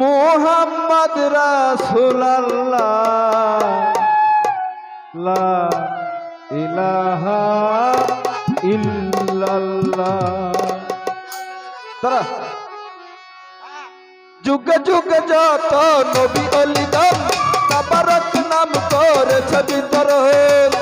মোহাম্মদ রাসূলুল্লাহ। লা যুগ যুগ যত নবী অলিদম তাবারক নাম করেছে বিতরণ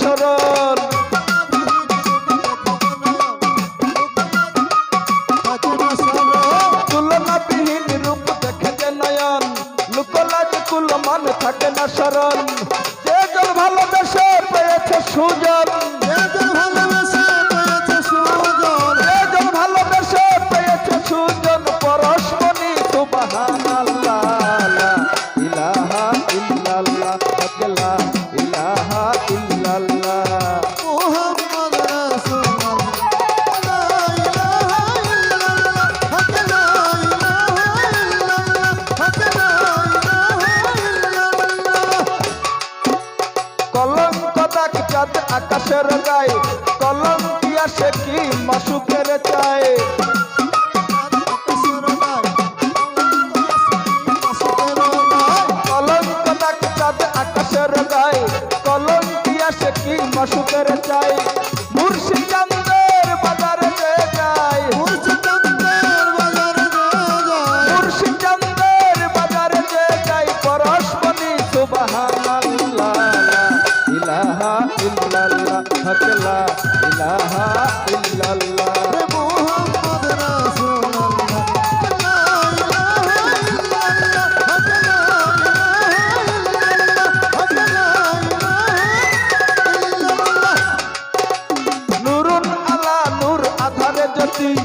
সরল তুলনাবিহীন রূপ দেখে যে নয়ন। লোকলাজ কুল মান থাকে না সরল গায়ে দিয়া সে কি মাসুকের চায়? কলঙ্ক দাগ চাঁদ আকাশের গায়ে দিয়া সে কি মাসুকের চায়? আধারে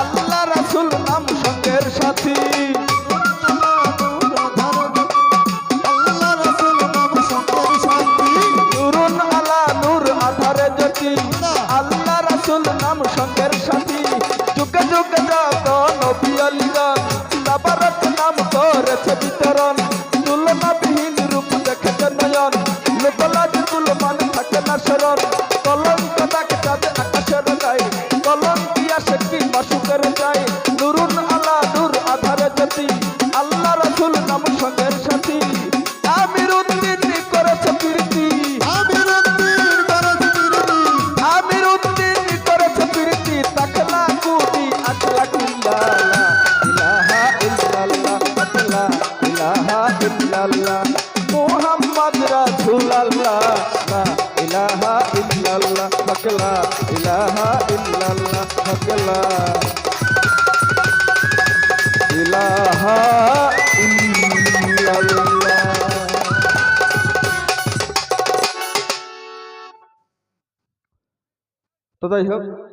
আল্লাহ রাসুল নাম সঙ্গের সাথী। আল্লাহ রাসুল নাম সঙ্গের সাথী। সাথী আমির উদ্দিন করেছে প্রীতি আমির উদ্দিন করেছে প্রীতি তাকলা কুটি আকলা কিল্লা ইলাহা ইল্লাল্লাহ আকলা ইলাহা ইল্লাল্লাহ। মুহাম্মদ রাসূলুল্লাহ লা ইলাহা ইল্লাল্লাহ আকলা ইলাহা ইল্লাল্লাহ আকলা ইলাহা ইল্লাল্লাহ। তো যাই হোক